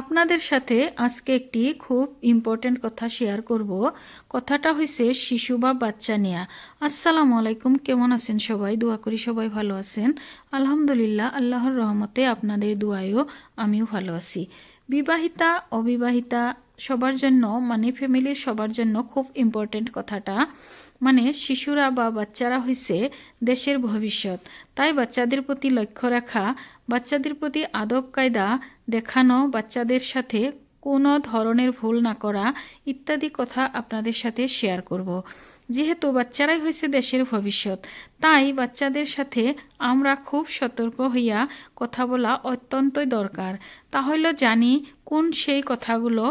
আপনাদের সাথে আজকে একটি খুব ইম্পর্টেন্ট কথা শেয়ার করব। কথাটা হয়েছে শিশু বা বাচ্চা নেয়া। আসসালামু আলাইকুম, কেমন আছেন সবাই? দোয়া করি সবাই ভালো আছেন। আলহামদুলিল্লাহ, আল্লাহর রহমতে আপনাদের দোয়ায়ও আমিও ভালো আছি। বিবাহিতা, অবিবাহিতা সবার জন্য মানে ফ্যামিলির সবার জন্য খুব ইম্পর্টেন্ট কথাটা। মানে শিশুরা বা বাচ্চারা হয়েছে দেশের ভবিষ্যৎ। তাই বাচ্চাদের প্রতি লক্ষ্য রাখা, বাচ্চাদের প্রতি আদব কায়দা দেখানো, বাচ্চাদের সাথে কোনো ধরনের ভুল না করা ইত্যাদি কথা আপনাদের সাথে শেয়ার করব। যেহেতু বাচ্চারাই হয়েছে দেশের ভবিষ্যৎ, তাই বাচ্চাদের সাথে আমরা খুব সতর্ক হইয়া কথা বলা অত্যন্তই দরকার। তাহলে জানি কোন সেই কথাগুলো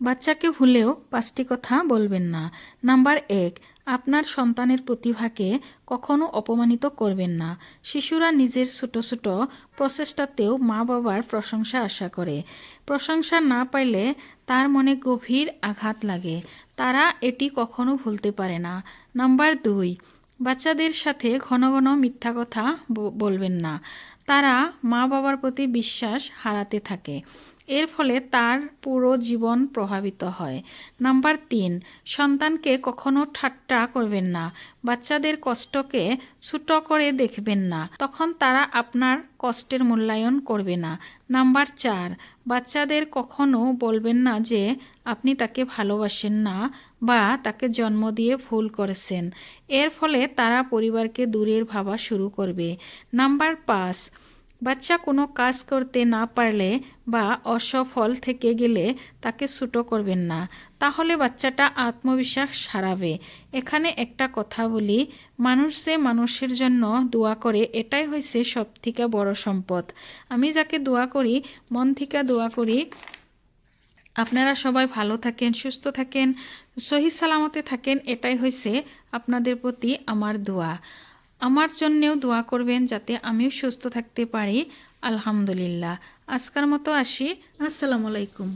বাচ্চাকে ভুলেও পাঁচটি কথা বলবেন না। নাম্বার এক, আপনার সন্তানের প্রতিভাকে কখনো অপমানিত করবেন না। শিশুরা নিজের ছোট ছোট প্রচেষ্টাতেও মা বাবার প্রশংসা আশা করে। প্রশংসা না পাইলে তার মনে গভীর আঘাত লাগে। তারা এটি কখনো ভুলতে পারে না। নাম্বার দুই, বাচ্চাদের সাথে ঘন ঘন মিথ্যা কথা বলবেন না। তারা মা বাবার প্রতি বিশ্বাস হারাতে থাকে। এর ফলে তার পুরো জীবন প্রভাবিত হয়। নাম্বার তিন, সন্তানকে কখনো ঠাট্টা করবেন না। বাচ্চাদের কষ্টকে ছোট করে দেখবেন না। তখন তারা আপনার কষ্টের মূল্যায়ন করবে না। নাম্বার চার, বাচ্চাদের কখনো বলবেন না যে, আপনি তাকে ভালোবাসেন না বা তাকে জন্ম দিয়ে ভুল করেছেন। এর ফলে তারা পরিবারকে দূরের ভাবা শুরু করবে। নাম্বার পাঁচ বাচ্চা কোনো কাজ করতে না পারলে বা অসফল থেকে গেলে তাকে ছুটো করবেন না। তাহলে বাচ্চাটা আত্মবিশ্বাস হারাবে। এখানে একটা কথা বলি, মানুষ যে মানুষের জন্য দোয়া করে, এটাই হয়েছে সব থেকে বড় সম্পদ। আমি যাকে দোয়া করি, মন থেকে দোয়া করি, আপনারা সবাই ভালো থাকেন, সুস্থ থাকেন, সহি সালামতে থাকেন, এটাই হয়েছে আপনাদের প্রতি আমার দোয়া। আমার জন্যেও দোয়া করবেন যাতে আমিও সুস্থ থাকতে পারি। আলহামদুলিল্লাহ। আজকার মতো আসি। আসসালামু আলাইকুম।